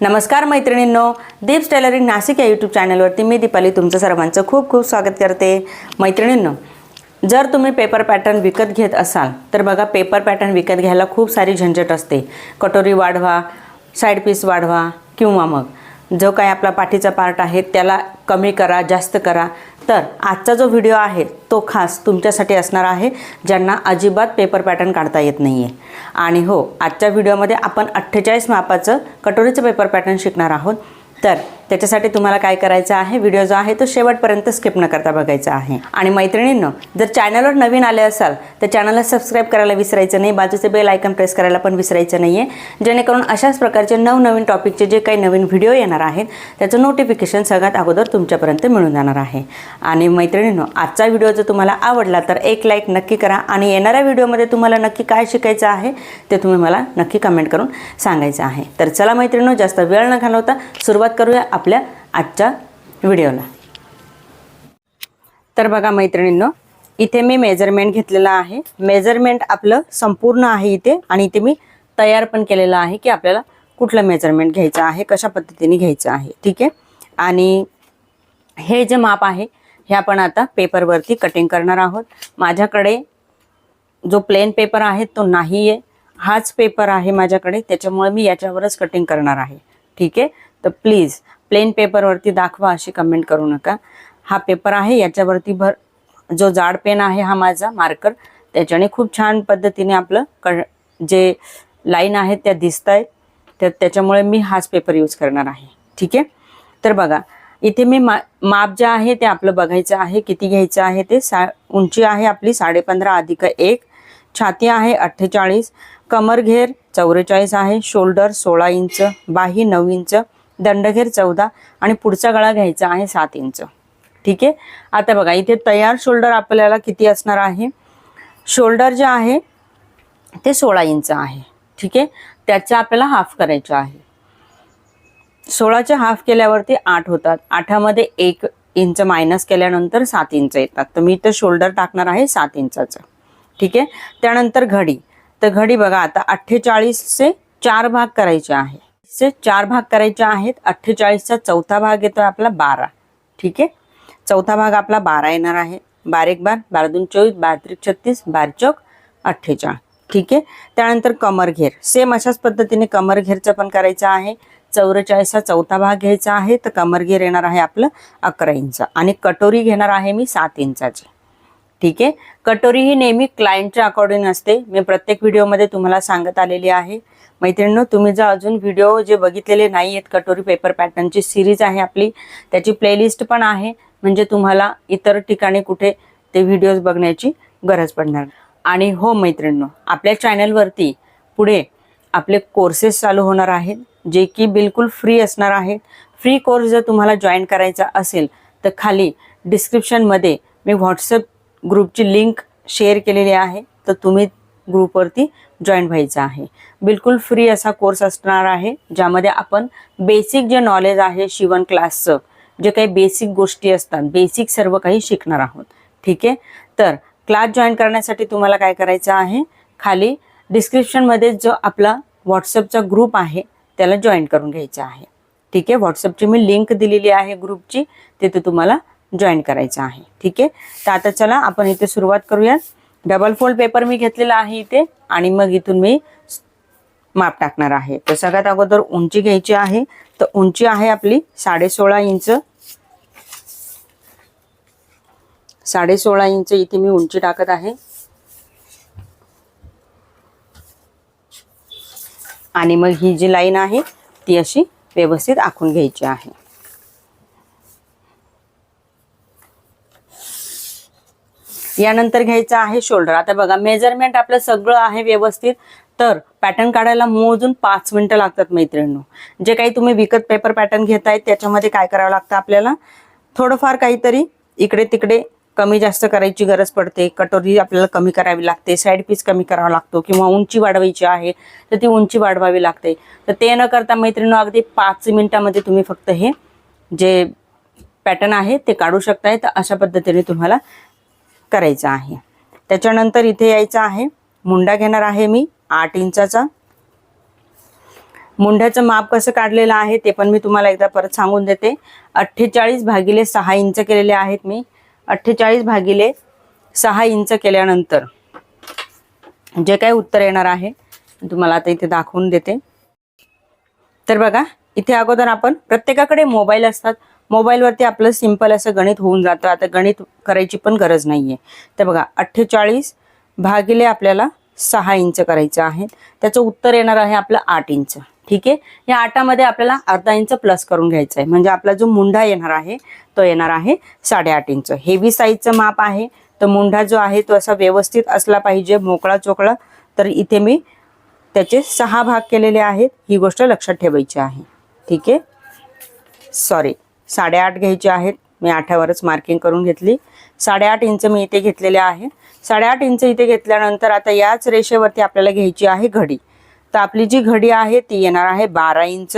नमस्कार मैत्रिणींनो दीप्स टेलरिंग नाशिक या यूट्यूब चॅनलवरती मी दीपाली तुमचं सर्वांचं खूप खूप स्वागत करते. मैत्रिणींनो जर तुम्ही पेपर पॅटर्न विकत घेत असाल तर बघा पेपर पॅटर्न विकत घ्यायला खूप सारी झंझट असते. कटोरी वाढवा साईड पीस वाढवा किंवा मग जो काही आपला पाठीचा पार्ट आहे त्याला कमी करा जास्त करा. तर आजचा जो व्हिडिओ आहे तो खास तुमच्यासाठी असणार आहे ज्यांना अजिबात पेपर पॅटर्न काढता येत नाही आहे आणि हो आजच्या व्हिडिओमध्ये आपण अठ्ठेचाळीस मापाचं कटोरीचं पेपर पॅटर्न शिकणार आहोत. तर त्याच्यासाठी तुम्हाला काय करायचं आहे? व्हिडिओ जो आहे तो शेवटपर्यंत स्किप न करता बघायचा आहे. आणि मैत्रिणींनो जर चॅनलवर नवीन आले असाल तर चॅनलला सबस्क्राईब करायला विसरायचं नाही. बाजूचे बेल आयकन प्रेस करायला पण विसरायचं नाही आहे जेणेकरून अशाच प्रकारचे नवनवीन टॉपिकचे जे काही नवीन व्हिडिओ येणार आहेत त्याचं नोटिफिकेशन सगळ्यात अगोदर तुमच्यापर्यंत मिळून जाणार आहे. आणि मैत्रिणींनो आजचा व्हिडिओ जर तुम्हाला आवडला तर एक लाईक नक्की करा. आणि येणाऱ्या व्हिडिओमध्ये तुम्हाला नक्की काय शिकायचं आहे ते तुम्ही मला नक्की कमेंट करून सांगायचं आहे. तर चला मैत्रिणींनो जास्त वेळ न घालवता सुरुवात करूया. आपल्या आजच्या व्हिडिओला. तर बघा मैत्रिणींनो इथे मी मेजरमेंट घेतलेलं आहे. मेजरमेंट आपलं संपूर्ण आहे इथे आणि इथे मी तयार पण केलेलं आहे की आपल्याला कुठलं मेजरमेंट घ्यायचं आहे कशा पद्धतीने घ्यायचं आहे ठीक आहे? आणि हे जे माप आहे हे आपण आता पेपरवरती कटिंग करणार आहोत. माझ्याकडे जो प्लेन पेपर आहे तो नाही आहे हाच पेपर आहे माझ्याकडे त्याच्यामुळे मी याच्यावरच कटिंग करणार आहे ठीक आहे? तर प्लीज प्लेन पेपरवरती दाखवा अशी कमेंट करू नका. हा पेपर आहे याच्यावरती भर जो जाड पेन आहे हा माझा मार्कर त्याच्याने खूप छान पद्धतीने आपलं क जे लाईन आहेत त्या दिसत आहेत तर त्याच्यामुळे मी हाच पेपर यूज करणार आहे. ठीक आहे? तर बघा इथे मी मा माप जे आहे ते आपलं बघायचं आहे किती घ्यायचं आहे ते. सा उंची आहे आपली साडेपंधरा अधिक एक. छाती आहे अठ्ठेचाळीस. कमरघेर चौवेचाळीस आहे. शोल्डर सोळा इंच. बाही नऊ इंच. दंडघेर चौदा आणि पुढचा गळा घ्यायचा आहे सात इंच. ठीक आहे? आता बघा इथे तयार शोल्डर आपल्याला किती असणार आहे? शोल्डर जे आहे ते सोळा इंच आहे. ठीक आहे? त्याचा आपल्याला हाफ करायचं आहे. सोळाचे हाफ केल्यावरती आठ होतात. आठामध्ये एक इंच मायनस केल्यानंतर सात इंच येतात. तर मी इथं शोल्डर टाकणार आहे सात इंचाचं. ठीक आहे? त्यानंतर घडी. तर घडी बघा आता अठ्ठेचाळीसचे चार भाग करायचे आहे. चे चार भाग करायचे आहेत. अठ्ठेचाळीसचा चौथा भाग येतो आपला बारा. ठीक आहे? चौथा भाग आपला बारा येणार आहे. बारीक बार बारा दोन चोवीस बात्रिक छत्तीस बार चौक अठ्ठेचाळीस ठीक आहे? त्यानंतर कमरघेर सेम अशाच पद्धतीने कमरघेरचं पण करायचं आहे. चौवेचाळीसचा चौथा भाग घ्यायचा आहे. तर कमरघेर येणार आहे आपलं अकरा इंच. आणि कटोरी घेणार आहे मी सात इंचाची. ठीक आहे? कटोरी ही नेहमी क्लायंटच्या अकॉर्डिंग असते. मी प्रत्येक व्हिडिओमध्ये तुम्हाला सांगत आलेली आहे. मैत्रिणींनो तुम्ही जर अजून व्हिडिओ जे बघितलेले नाही आहेत कटोरी पेपर पॅटर्नची सिरीज आहे आपली त्याची प्लेलिस्ट पण आहे. म्हणजे तुम्हाला इतर ठिकाणी कुठे ते व्हिडिओज बघण्याची गरज पडणार आणि हो मैत्रिणींनो आपल्या चॅनलवरती पुढे आपले कोर्सेस चालू होणार आहेत जे की बिलकुल फ्री असणार आहेत. फ्री कोर्स जर तुम्हाला जॉईन करायचा असेल तर खाली डिस्क्रिप्शनमध्ये मी व्हॉट्सअप ग्रुपची लिंक शेअर केलेली आहे तर तुम्ही ग्रुपवरती जॉईन व्हायचं आहे. बिलकुल फ्री असा कोर्स असणार आहे ज्यामध्ये आपण बेसिक जे नॉलेज आहे शिवण क्लासचं जे काही बेसिक गोष्टी असतात बेसिक सर्व काही शिकणार आहोत. ठीक आहे? तर क्लास जॉईन करण्यासाठी तुम्हाला काय करायचं आहे? खाली डिस्क्रिप्शनमध्ये जो आपला व्हॉट्सअपचा ग्रुप आहे त्याला जॉईन करून घ्यायचा आहे. ठीक आहे? व्हॉट्सअपची मी लिंक दिलेली आहे ग्रुपची तिथे तुम्हाला जॉईन करायचं आहे. ठीक आहे? तर आता चला आपण इथे सुरुवात करूया. डबल फोल्ड पेपर मी घेतलेला आहे इथे आणि मग इथून मी माप टाकणार आहे. तर सगळ्यात अगोदर उंची घ्यायची आहे. तर उंची आहे आपली साडे सोळा इंच. साडे सोळा इंच इथे मी उंची टाकत आहे. आणि मग ही जी लाईन आहे ती अशी व्यवस्थित आखून घ्यायची आहे. यानंतर घ्यायचं आहे शोल्डर आता बघा मेजरमेंट आपलं सगळं आहे व्यवस्थित. तर पॅटर्न काढायला मोजून पाच मिनिटं लागतात मैत्रिणींनो. जे काही तुम्ही विकत पेपर पॅटर्न घेताय त्याच्यामध्ये काय करावं लागतं आपल्याला? थोडंफार काहीतरी इकडे तिकडे कमी जास्त करायची गरज पडते. कटोरी आपल्याला कमी करावी लागते. साईड पीस कमी करावा लागतो किंवा उंची वाढवायची आहे तर ती उंची वाढवावी लागते. तर ते न करता मैत्रिणी अगदी पाच मिनिटामध्ये तुम्ही फक्त हे जे पॅटर्न आहे ते काढू शकताय. तर अशा पद्धतीने तुम्हाला करायचं आहे. त्याच्यानंतर इथे यायचं आहे. मुंडा घेणार आहे मी आठ इंचाचा. मुंढ्याचं माप कसं काढलेलं आहे ते पण मी तुम्हाला एकदा परत सांगून देते. अठ्ठेचाळीस भागिले सहा इंच केलेले आहेत मी. अठ्ठेचाळीस भागिले सहा इंच केल्यानंतर जे काही उत्तर येणार आहे तुम्हाला आता इथे दाखवून देते. तर बघा इथे अगोदर आपण प्रत्येकाकडे मोबाईल असतात. मोबाईलवरती आपलं सिंपल असं गणित होऊन जातं. आता गणित करायची पण गरज नाही आहे तर बघा अठ्ठेचाळीस भागिले आपल्याला सहा इंच करायचं आहे. त्याचं उत्तर येणार आहे आपलं आठ इंच. ठीक आहे? या आटामध्ये आपल्याला अर्धा इंच प्लस करून घ्यायचं आहे म्हणजे आपला जो मुंढा येणार आहे तो येणार आहे साडेआठ इंच. हेवी साईजचं माप आहे. तर मुंढा जो आहे तो असा व्यवस्थित असला पाहिजे मोकळा चोकळा. तर इथे मी त्याचे सहा भाग केलेले आहेत. ही गोष्ट लक्षात ठेवायची आहे. ठीक आहे? सॉरी साडेआठ घ्यायचे आहेत. मी आठावरच मार्किंग करून घेतली. साडेआठ इंच मी इथे घेतलेले आहे. साडेआठ इंच इथे घेतल्यानंतर आता याच रेषेवरती आपल्याला घ्यायची आहे घडी. तर आपली जी घडी आहे ती येणार आहे बारा इंच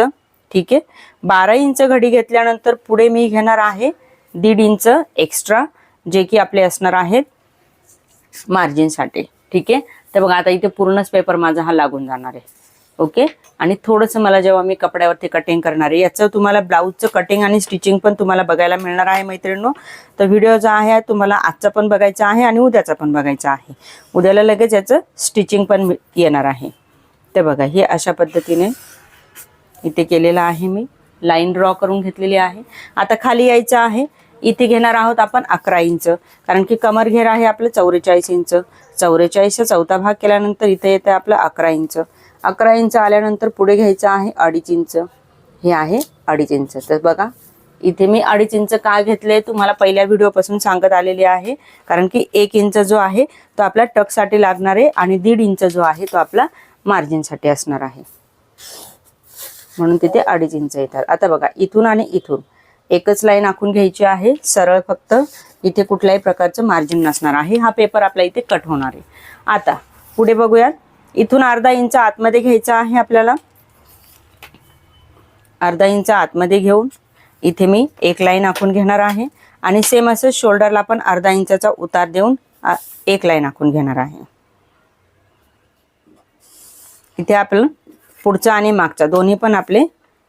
ठीक आहे? बारा इंच घडी घेतल्यानंतर पुढे मी घेणार आहे दीड इंच एक्स्ट्रा जे की आपले असणार आहेत मार्जिनसाठी ठीक आहे? तर बघा आता इथे पूर्णच पेपर माझा हा लागून जाणार आहे. ओके? आणि थोडंसं मला जेव्हा मी कपड्यावरती कटिंग करणार आहे याचं तुम्हाला ब्लाऊजचं कटिंग आणि स्टिचिंग पण तुम्हाला बघायला मिळणार आहे मैत्रिणींनो. तर व्हिडिओ जो आहे तुम्हाला आजचा पण बघायचा आहे आणि उद्याचा पण बघायचा आहे. उद्याला लगेच याचं स्टिचिंग पण येणार आहे. तर बघा हे अशा पद्धतीने इथे केलेलं आहे मी. लाईन ड्रॉ करून घेतलेली आहे. आता खाली यायचं आहे. इथे घेणार आहोत आपण अकरा इंच. कारण की कमर घेर आहे आपलं चौवेचाळीस इंच. चौवेचाळीसचा चौथा भाग केल्यानंतर इथे येतं आपलं अकरा इंच. अकरा इंच आल्यानंतर पुढे घ्यायचं आहे अडीच इंच. हे आहे अडीच इंच. तर बघा इथे मी अडीच इंच का घेतले तुम्हाला पहिल्या व्हिडिओपासून सांगत आलेली आहे. कारण की एक इंच जो आहे तो आपला टकसाठी लागणार आहे आणि दीड इंच जो आहे तो आपला मार्जिनसाठी असणार आहे. म्हणून तिथे अडीच इंच येतात. आता बघा इथून आणि इथून. एकच लाईन आखून घ्यायची आहे. सरळ फक्त इथे कुठल्याही प्रकारचं मार्जिन नसणार आहे. हा पेपर आपला इथे कट होणार आहे. आता पुढे बघूयात. इथून अर्धा इंच आतमध्ये घ्यायचा आहे आपल्याला. अर्धा इंच आतमध्ये घेऊन इथे मी एक लाईन आखून घेणार आहे. आणि सेम असं शोल्डरला पण अर्धा इंचाचा उतार देऊन एक लाईन आखून घेणार आहे. इथे आपलं पुढचा आणि मागचा दोन्ही पण आपले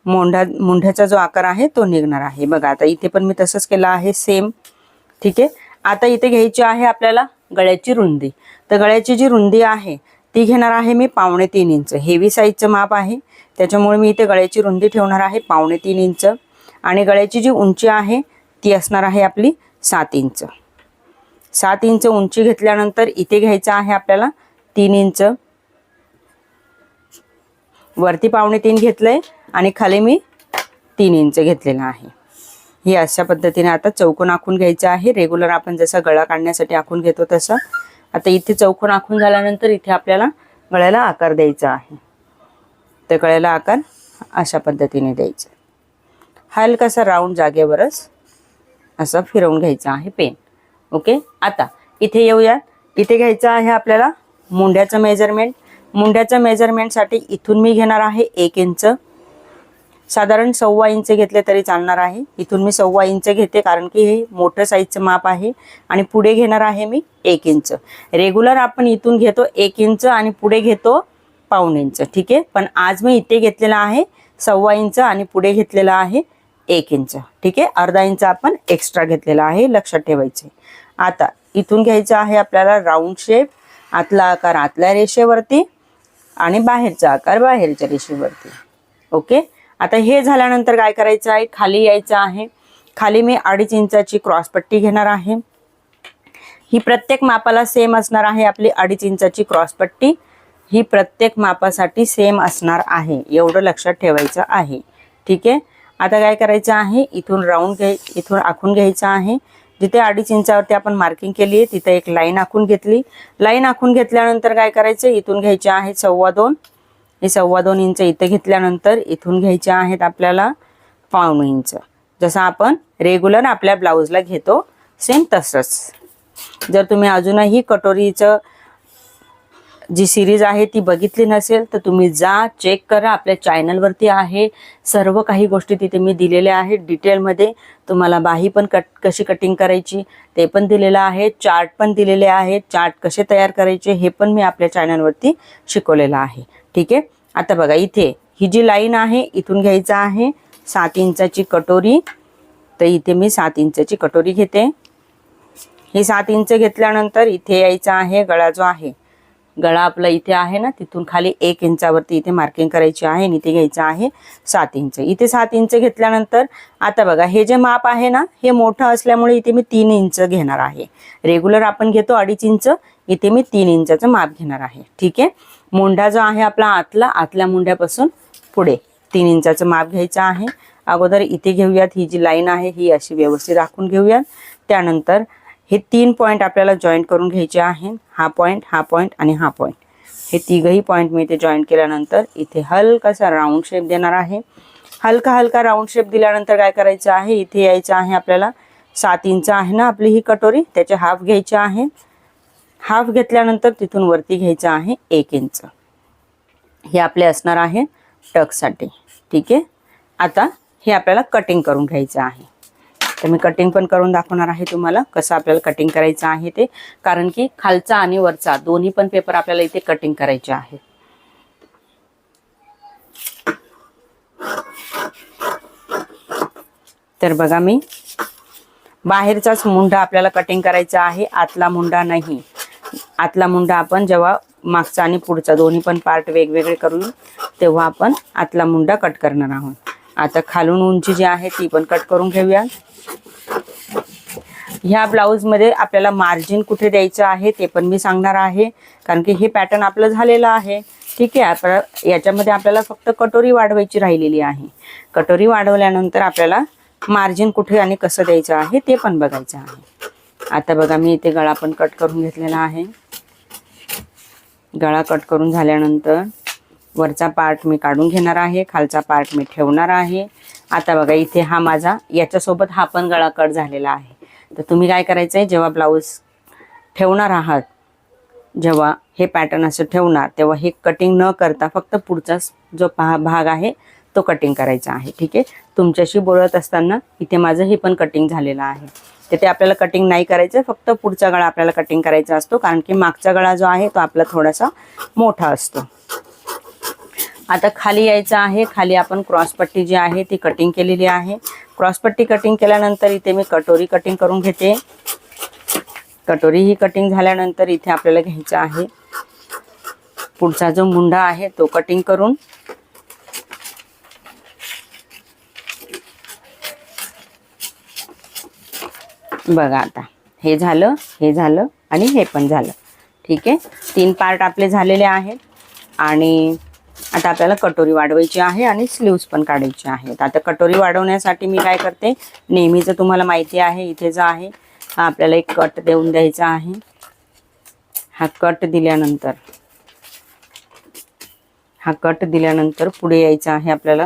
मोंढा मुंढ्याचा जो आकार आहे तो निघणार आहे. बघा आता इथे पण मी तसंच केलं आहे सेम ठीक आहे? आता इथे घ्यायची आहे आपल्याला गळ्याची रुंदी. तर गळ्याची जी रुंदी आहे ती घेणार आहे मी पावणे तीन इंच. हेवी साईजचं माप आहे. त्याच्यामुळे मी इथे गळ्याची रुंदी ठेवणार आहे पावणे तीन इंच. आणि गळ्याची जी उंची आहे ती असणार आहे आपली सात इंच. सात इंच उंची घेतल्यानंतर इथे घ्यायचं आहे आपल्याला तीन इंच. वरती पावणे तीन घेतलंय आणि खाली मी तीन इंच घेतलेलं आहे. हे अशा पद्धतीने आता चौकोन आखून घ्यायचं आहे. रेग्युलर आपण जसं गळा काढण्यासाठी आखून घेतो तसं. आता इथे चौकोन आखून झाल्यानंतर इथे आपल्याला गळ्याला आकार द्यायचा आहे. तर गळ्याला आकार अशा पद्धतीने द्यायचा हलकासा राऊंड जागेवरच असं फिरवून घ्यायचं आहे पेन. ओके आता इथे येऊया इथे घ्यायचं आहे आपल्याला मुंड्याचं मेजरमेंट मुंड्याचं मेजरमेंटसाठी इथून मी घेणार आहे एक इंच. साधारण सव्वा इंच घेतले तरी चालणार आहे. इथून मी सव्वा इंच घेते कारण की हे मोठं साईजचं माप आहे आणि पुढे घेणार आहे मी एक इंच. रेग्युलर आपण इथून घेतो एक इंच आणि पुढे घेतो पाऊण इंच. ठीक आहे? पण आज मी इथे घेतलेला आहे सव्वा इंच आणि पुढे घेतलेला आहे एक इंच. ठीक आहे? अर्धा इंच आपण एक्स्ट्रा घेतलेला आहे लक्षात ठेवायचे. आता इथून घ्यायचं आहे आपल्याला राऊंड शेप आतला आकार आतल्या रेषेवरती आणि बाहेरचा आकार बाहेरच्या रेषेवरती. ओके आता हे झाल्यानंतर काय करायचं आहे? खाली यायचं आहे. खाली मी अडीच इंचाची क्रॉस पट्टी घेणार आहे. ही प्रत्येक मापाला सेम असणार आहे आपली अडीच इंचाची क्रॉस पट्टी. ही प्रत्येक मापासाठी सेम असणार आहे. एवढं लक्षात ठेवायचं आहे. ठीक आहे? आता काय करायचं आहे? इथून राऊंड घ्याय इथून आखून घ्यायचं आहे. जिथे अडीच इंचावरती आपण मार्किंग केली आहे तिथे एक लाईन आखून घेतली. लाईन आखून घेतल्यानंतर काय करायचं? इथून घ्यायचे आहे सव्वा दोन. हे सव्वा दोन इंच इथे घेतल्यानंतर इथून घ्यायचे आहेत आपल्याला पाऊण इंच. जसं आपण रेग्युलर आपल्या ब्लाऊजला घेतो सेम तसंच. जर तुम्ही अजूनही कटोरीचं जी सिरीज आहे ती बघितली नसेल तर तुम्ही जा चेक करा. आपल्या चॅनलवरती आहे सर्व काही गोष्टी तिथे मी दिलेल्या आहेत. डिटेलमध्ये तुम्हाला बाही पण कट कशी कटिंग करायची ते पण दिलेलं आहे. चार्ट पण दिलेले आहेत. चार्ट कसे तयार करायचे हे पण मी आपल्या चॅनलवरती शिकवलेलं आहे. ठीक आहे? आता बघा इथे ही जी लाईन आहे इथून घ्यायचं आहे सात इंचाची कटोरी. तर इथे मी सात इंचाची कटोरी घेते. हे सात इंच घेतल्यानंतर इथे यायचं आहे गळा जो आहे. गळा आपला इथे आहे ना तिथून खाली एक इंचावरती इथे मार्किंग करायची आहे आणि इथे घ्यायचं आहे सात इंच. इथे सात इंच घेतल्यानंतर आता बघा हे जे माप आहे ना हे मोठं असल्यामुळे इथे मी तीन इंच घेणार आहे. रेग्युलर आपण घेतो अडीच इंच इथे मी तीन इंचाचं माप घेणार आहे. ठीक आहे? मुंडा जो आहे आपला आतला आतल्या मुंड्यापासून पुढे. तीन इंचाचं माप घ्यायचं आहे. अगोदर इथे घेऊयात ही जी लाईन आहे ही अशी व्यवस्थित राखून घेऊयात. त्यानंतर हे तीन पॉईंट आपल्याला जॉईंट करून घ्यायचे आहे. हा पॉईंट हा पॉईंट आणि हा पॉईंट हे तिघही पॉईंट मी इथे जॉईंट केल्यानंतर इथे हलकासा राऊंड शेप देणार आहे. हलका हलका राऊंड शेप दिल्यानंतर काय करायचं आहे? इथे यायचं आहे आपल्याला सात इंच आहे ना आपली ही कटोरी त्याचे हाफ घ्यायचे आहे. हाफ घेतल्यानंतर तिथून वरती घ्यायचं आहे एक इंच. हे आपले असणार आहे टकसाठी. ठीक आहे? आता हे आपल्याला कटिंग करून घ्यायचं आहे. तर मी कटिंग पण करून दाखवणार आहे तुम्हाला कसं आपल्याला कटिंग करायचं आहे ते. कारण की खालचा आणि वरचा दोन्ही पण पेपर आपल्याला इथे कटिंग करायचे आहे. तर बघा मी. बाहेरचाच मुंडा आपल्याला कटिंग करायचा आहे. आतला मुंडा नाही. आतला मुंडा आपण जेव्हा मागचा आणि पुढचा दोन्ही पण पार्ट वेगवेगळे करून तेव्हा आपण आतला मुंडा कट करणार आहोत. आता खालून उंची जी आहे ती पण कट करून घेऊया. ह्या ब्लाऊजमध्ये आपल्याला मार्जिन कुठे द्यायचं आहे ते पण मी सांगणार आहे. कारण की हे पॅटर्न आपलं झालेलं आहे. ठीक आहे आपल्या याच्यामध्ये आपल्याला फक्त कटोरी वाढवायची राहिलेली आहे. कटोरी वाढवल्यानंतर आपल्याला मार्जिन कुठे आणि कसं द्यायचं आहे ते पण बघायचं आहे. आता बघा मी इथे गळा पण कट करून घेतलेला आहे. गळा कट करून झाल्यानंतर वरचा पार्ट मी काढून घेणार आहे खालचा पार्ट मी ठेवणार आहे. आता बघा इथे हा माझा याच्यासोबत हा पण गळा कट झालेला आहे. तर तुम्ही काय करायचं आहे जेव्हा ब्लाऊज ठेवणार आहात जेव्हा हे पॅटर्न असं ठेवणार तेव्हा हे कटिंग न करता फक्त पुढचा जो पहा भाग आहे तो कटिंग करायचा आहे. ठीक आहे? तुमच्याशी बोलत असताना इथे माझं हे पण कटिंग झालेलं आहे. तर ते आपल्याला कटिंग नाही करायचं. फक्त पुढचा गळा आपल्याला कटिंग करायचा असतो. कारण की मागचा गळा जो आहे तो आपला थोडासा मोठा असतो. आता खाली यायचं आहे. खाली आपण क्रॉसपट्टी जी आहे ती कटिंग केलेली आहे. क्रॉसपट्टी कटिंग केल्यानंतर इथे मी कटोरी कटिंग करून घेते. कटोरी ही कटिंग झाल्यानंतर इथे आपल्याला घ्यायचं आहे. पुढचा जो मुंडा आहे तो कटिंग करून बघा आता. हे झालं हे झालं आणि हे पण झालं. ठीक आहे? तीन पार्ट आपले झालेले आहेत. आणि आता आपल्याला कटोरी वाढवायची आहे आणि स्लीव्स पण काढायचे आहेत. आता कटोरी वाढवण्यासाठी मी काय करते? नेहमीचं तुम्हाला माहिती आहे इथे जो आहे हा आपल्याला एक कट देऊन द्यायचा आहे. हा कट दिल्यानंतर हा कट दिल्यानंतर पुढे यायचा आहे आपल्याला.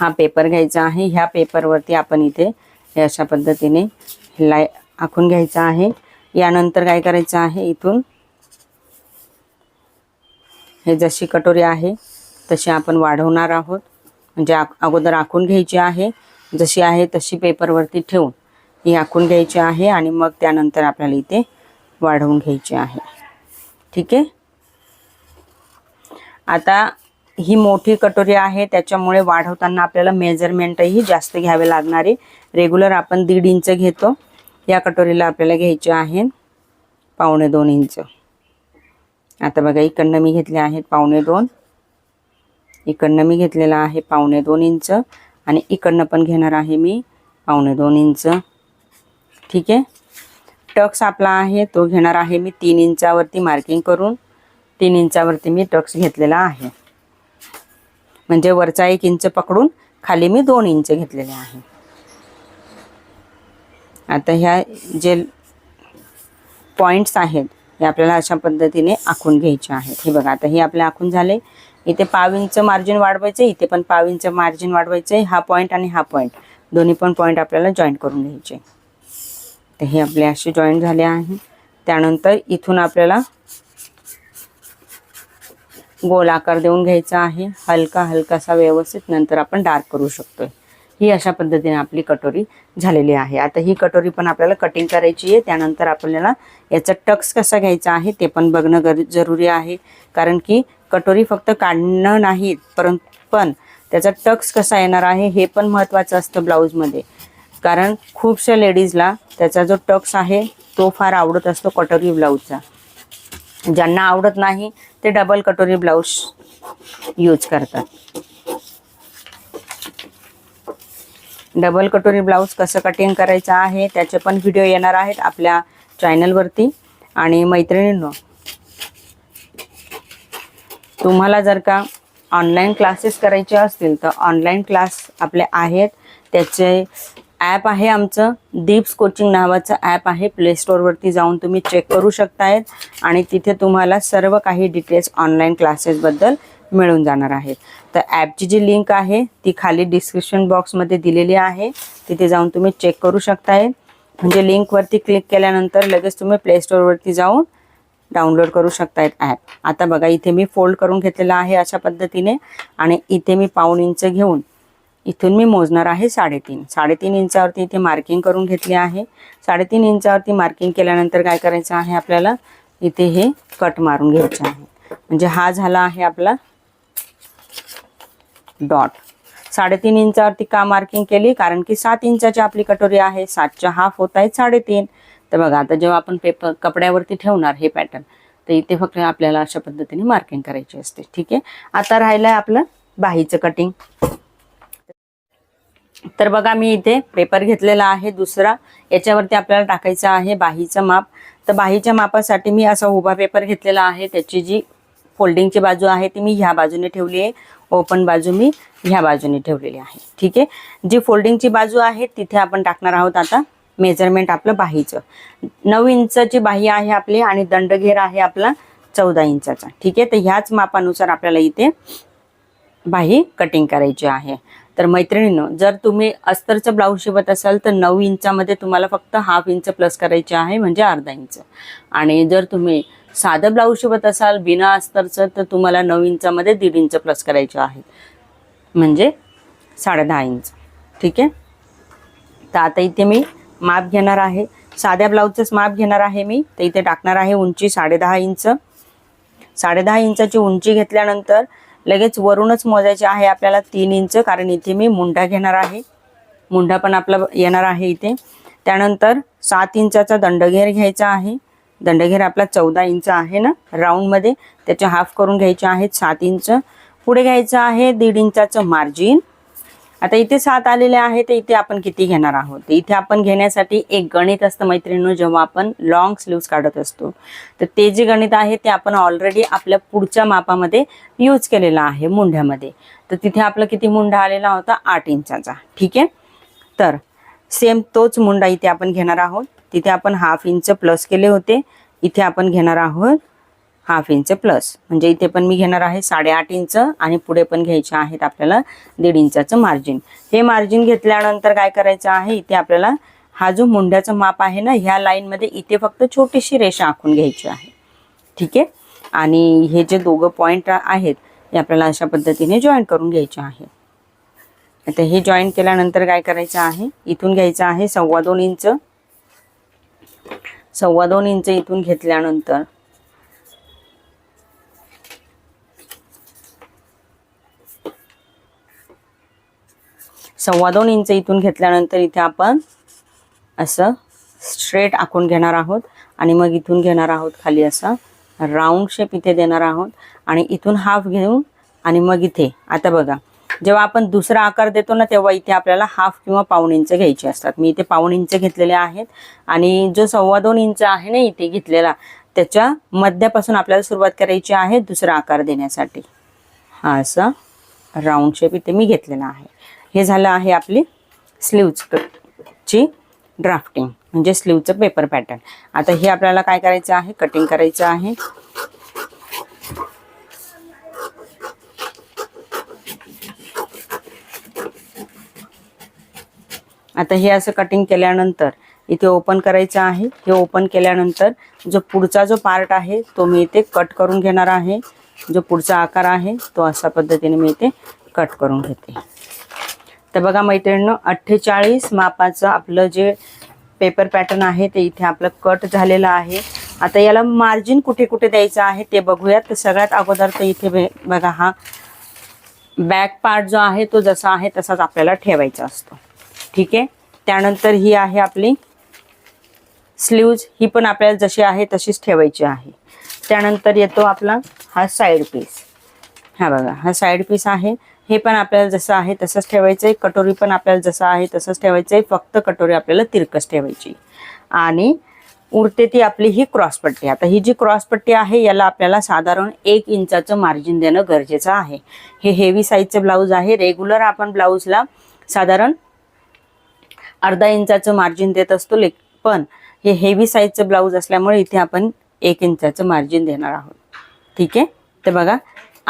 हा पेपर घ्यायचा आहे. ह्या पेपरवरती आपण इथे हे अशा पद्धतीने लाय आखून घ्यायचा आहे. यानंतर काय करायचं आहे? इथून हे जशी कटोरी आहे तशी आपण वाढवणार आहोत. म्हणजे अगोदर आखून घ्यायची आहे. जशी आहे तशी पेपरवरती ठेवून ही आखून घ्यायची आहे आणि मग त्यानंतर आपल्याला इथे वाढवून घ्यायची आहे. ठीक आहे? आता ही मोठी कटोरी आहे त्याच्यामुळे वाढवताना आपल्याला मेजरमेंटही जास्त घ्यावे लागणारे रेग्युलर आपण दीड इंच घेतो. या कटोरीला आपल्याला घ्यायचे आहे पावणे दोन इंच. आता बघा इकडनं मी घेतले आहेत पावणे दोन. इकडनं मी घेतलेला आहे पावणे दोन इंच. आणि इकडनं पण घेणार आहे मी पावणे दोन इंच. ठीक आहे? टक्स आपला आहे तो घेणार आहे मी तीन इंचावरती मार्किंग करून तीन इंचावरती मी टक्स घेतलेला आहे. म्हणजे वरचा एक इंच पकडून खाली मी दोन इंच घेतलेले आहे. आता ह्या जे पॉईंट्स आहेत हे आपल्याला अशा पद्धतीने आखून घ्यायचे आहेत. हे बघा आता हे आपले आखून झाले. इथे पाव इंच मार्जिन वाढवायचं इथे पण पाव इंच मार्जिन वाढवायचं आहे हा पॉईंट आणि हा पॉईंट दोन्ही पण पॉईंट आपल्याला जॉईंट करून घ्यायचे. तर हे आपले असे जॉईंट झाले आहे. त्यानंतर इथून आपल्याला गोल आकार देऊन घ्यायचा आहे. हलका हलकासा व्यवस्थित नंतर आपण डार्क करू शकतोय. ही अशा पद्धतीने आपली कटोरी झालेली आहे. आता ही कटोरी पण आपल्याला कटिंग करायची आहे. त्यानंतर आपल्याला याचा टक्स कसा घ्यायचा आहे ते पण बघणं गर जरुरी आहे. कारण की कटोरी फक्त काढणं नाही परंतु पण त्याचा टक्स कसा येणार आहे हे पण महत्त्वाचं असतं ब्लाऊजमध्ये कारण खूपशा लेडीजला त्याचा जो टक्स आहे तो फार आवडत असतो कटोरी ब्लाऊजचा ज्यांना आवडत नाही ते डबल कटोरी ब्लाऊज यूज करतात. डबल कटोरी ब्लाऊज कसं कटिंग करायचं आहे त्याचे पण व्हिडिओ येणार आहेत आपल्या चॅनलवरती आणि मैत्रिणींनो तुम्हाला जर का ऑनलाईन क्लासेस करायचे असतील तर ऑनलाईन क्लास आपले आहेत. त्याचे ॲप आहे आमचं. दीप्स कोचिंग नावाचं ॲप आहे. प्ले स्टोअरवरती जाऊन तुम्ही चेक करू शकतायत. आणि तिथे तुम्हाला सर्व काही डिटेल्स ऑनलाईन क्लासेसबद्दल मिळून जाणार आहेत. तर ॲपची जी लिंक आहे ती खाली डिस्क्रिप्शन बॉक्समध्ये दिलेली आहे. तिथे जाऊन तुम्ही चेक करू शकताय म्हणजे लिंकवरती क्लिक केल्यानंतर लगेच तुम्ही प्ले स्टोअरवरती जाऊन डाउनलोड करू शकतायत ॲप आता बघा इथे मी फोल्ड करून घेतलेला आहे अशा पद्धतीने. आणि इथे मी पाऊण इंच घेऊन इथून मी मोजणार आहे साडेतीन. साडेतीन इंचावरती इथे मार्किंग करून घेतली आहे. साडेतीन इंचावरती मार्किंग केल्यानंतर काय करायचं आहे आपल्याला? इथे हे कट मारून घ्यायचं आहे. म्हणजे हा झाला आहे आपला डॉट साडेतीन इंचावरती का मार्किंग केली? कारण की सात इंचाची आपली कटोरी आहे. सातच्या हाफ होत आहेत साडेतीन. तर बघा आता जेव्हा आपण पेपर कपड्यावरती ठेवणार हे पॅटर्न तर इथे फक्त आपल्याला अशा पद्धतीने मार्किंग करायची असते. ठीक आहे? आता राहिलं आहे आपलं बाहीचं कटिंग तर बघा मी इथे पेपर घेतलेला आहे दुसरा. याच्यावरती आपल्याला टाकायचं आहे बाहीचं माप. तर बाहीच्या मापासाठी मी असा उभा पेपर घेतलेला आहे. त्याची जी फोल्डिंगची बाजू आहे ती मी ह्या बाजूने ठेवली आहे. ओपन बाजू मी ह्या बाजूने ठेवलेली आहे. ठीक आहे? जी फोल्डिंगची बाजू आहे तिथे आपण टाकणार आहोत आता मेजरमेंट आपलं बाहीचं. नऊ इंचाची बाही आहे आपली आणि दंडघेर आहे आपला चौदा इंचाचा. ठीक आहे? तर ह्याच मापानुसार आपल्याला इथे बाही कटिंग करायची आहे. तर मैत्रिणींनो जर तुम्ही अस्तरचं ब्लाऊज शिवत असाल तर नऊ इंचामध्ये तुम्हाला फक्त हाफ इंच प्लस करायचे आहे म्हणजे अर्धा इंच. आणि जर तुम्ही साधं ब्लाऊज शिवत असाल बिना अस्तरचं तर तुम्हाला नऊ इंचामध्ये दीड इंच प्लस करायचे आहे. म्हणजे साडे दहा इंच. ठीक आहे? तर आता इथे मी माप घेणार आहे. साध्या ब्लाऊजचंच माप घेणार आहे मी. तर इथे टाकणार आहे उंची साडेदहा इंच. साडेदहा इंचाची उंची घेतल्यानंतर लगेच वरूनच मोजायचे आहे आपल्याला तीन इंच कारण इथे मी मुंडा घेणार आहे. मुंडा पण आपला येणार आहे इथे. त्यानंतर सात इंचाचा दंडघेर घ्यायचा आहे. दंडघेर आपला चौदा इंच आहे ना राऊंडमध्ये त्याचे हाफ करून घ्यायचे आहेत सात इंच. पुढे घ्यायचं आहे दीड इंचाचं मार्जिन आता इथे सात आलेले आहे तर इथे आपण किती घेणार आहोत? इथे आपण घेण्यासाठी एक गणित असतं मैत्रिणींनो जेव्हा आपण लॉंग स्लीव्स काढत असतो. तर ते जे गणित आहे ते आपण ऑलरेडी आपल्या पुढच्या मापामध्ये यूज केलेलं आहे मुंढ्यामध्ये. तर तिथे आपलं किती मुंडा आलेला होता? आठ इंचाचा. ठीक आहे? तर सेम तोच मुंडा इथे आपण घेणार आहोत. तिथे आपण हाफ इंच प्लस केले होते. इथे आपण घेणार आहोत हाफ इंच प्लस म्हणजे इथे पण मी घेणार आहे साडेआठ इंच आणि पुढे पण घ्यायचे आहेत आपल्याला दीड इंचाचं मार्जिन हे मार्जिन घेतल्यानंतर काय करायचं आहे इथे आपल्याला हा जो मुंड्याचं माप आहे ना ह्या लाईनमध्ये इथे फक्त छोटीशी रेषा आखून घ्यायची आहे. ठीक आहे? आणि हे जे दोघं पॉईंट आहेत हे आपल्याला अशा पद्धतीने जॉईन करून घ्यायचे आहे. आता हे जॉईन केल्यानंतर काय करायचं आहे इथून घ्यायचं आहे सव्वा दोन इंच सव्वा दोन इंच इथून घेतल्यानंतर सव्वा दोन इंच इथून घेतल्यानंतर इथे आपण असं स्ट्रेट आखून घेणार आहोत. आणि मग इथून घेणार आहोत खाली असा राऊंड शेप इथे देणार आहोत. आणि इथून हाफ घेऊन आणि मग इथे. आता बघा जेव्हा आपण दुसरा आकार देतो ना तेव्हा इथे आपल्याला हाफ किंवा पाऊण इंच घ्यायचे असतात. मी इथे पाऊण इंच घेतलेले आहेत. आणि जो सव्वा दोन इंच आहे ना इथे घेतलेला त्याच्या मध्यापासून आपल्याला सुरुवात करायची आहे दुसरा आकार देण्यासाठी. हा असा राऊंड शेप इथे मी घेतलेला आहे. हे झालं आहे आपली स्लीव्जची ड्राफ्टिंग म्हणजे स्लीवचं पेपर पॅटर्न. आता हे आपल्याला काय करायचं आहे? कटिंग करायचं आहे. आता हे असं कटिंग केल्यानंतर इथे ओपन करायचं आहे. हे ओपन केल्यानंतर जो पुढचा जो पार्ट आहे तो मी इथे कट करून घेणार आहे. जो पुढचा आकार आहे तो अशा पद्धतीने मी इथे कट करून घेते. तर बघा मैत्रिणींनो अठ्ठेचाळीस मापाचं आपलं जे पेपर पॅटर्न आहे ते इथे आपलं कट झालेलं आहे. आता याला मार्जिन कुठे कुठे द्यायचं आहे ते बघूयात. तर सगळ्यात अगोदर तर इथे बघा हा बॅक पार्ट जो आहे तो जसा आहे तसाच आपल्याला ठेवायचा असतो. ठीक आहे? त्यानंतर ही आहे आपली स्लीव्ज ही पण आपल्याला जशी आहे तशीच ठेवायची आहे. त्यानंतर येतो आपला हा साईड पीस हा बघा हा साईड पीस आहे. हे पण आपल्याला जसं आहे तसंच ठेवायचं आहे कटोरी पण आपल्याला जसं आहे तसंच ठेवायचं आहे फक्त कटोरी आपल्याला तिरकस ठेवायची. आणि उरते ती आपली ही क्रॉसपट्टी आता ही जी क्रॉसपट्टी आहे याला आपल्याला साधारण एक इंचाचं मार्जिन देणं गरजेचं आहे. हे हेवी साईजचं ब्लाऊज आहे. रेग्युलर आपण ब्लाऊजला साधारण अर्धा इंचाचं मार्जिन देत असतो लेक पण हे हेवी साईजचं ब्लाऊज असल्यामुळे इथे आपण एक इंचाचं मार्जिन देणार आहोत. ठीक आहे? तर बघा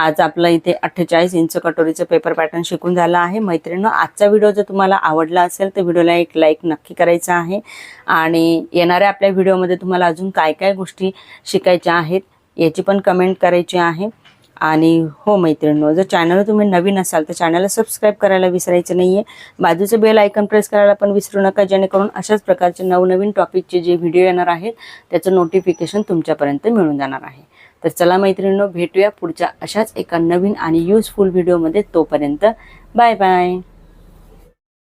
आज आपलं इथे अठ्ठेचाळीस इंच कटोरीचं पेपर पॅटर्न शिकून झालं आहे. मैत्रिणी आजचा व्हिडिओ जर तुम्हाला आवडला असेल तर व्हिडिओला एक लाईक नक्की करायचा आहे. आणि येणाऱ्या आपल्या व्हिडिओमध्ये तुम्हाला अजून काय काय गोष्टी शिकायच्या आहेत याची पण कमेंट करायची आहे. आणि हो मैत्रिणींनो जर चॅनल तुम्ही नवीन असाल तर चॅनलला सबस्क्राईब करायला विसरायचं नाही आहे बाजूचं बेल आयकन प्रेस करायला पण विसरू नका जेणेकरून अशाच प्रकारचे नवनवीन टॉपिकचे जे व्हिडिओ येणार आहेत त्याचं नोटिफिकेशन तुमच्यापर्यंत मिळून जाणार आहे. तर चला मैत्रिणींनो भेटूया पुढच्या अशाच एका नवीन आणि युजफुल व्हिडिओमध्ये तोपर्यंत बाय बाय.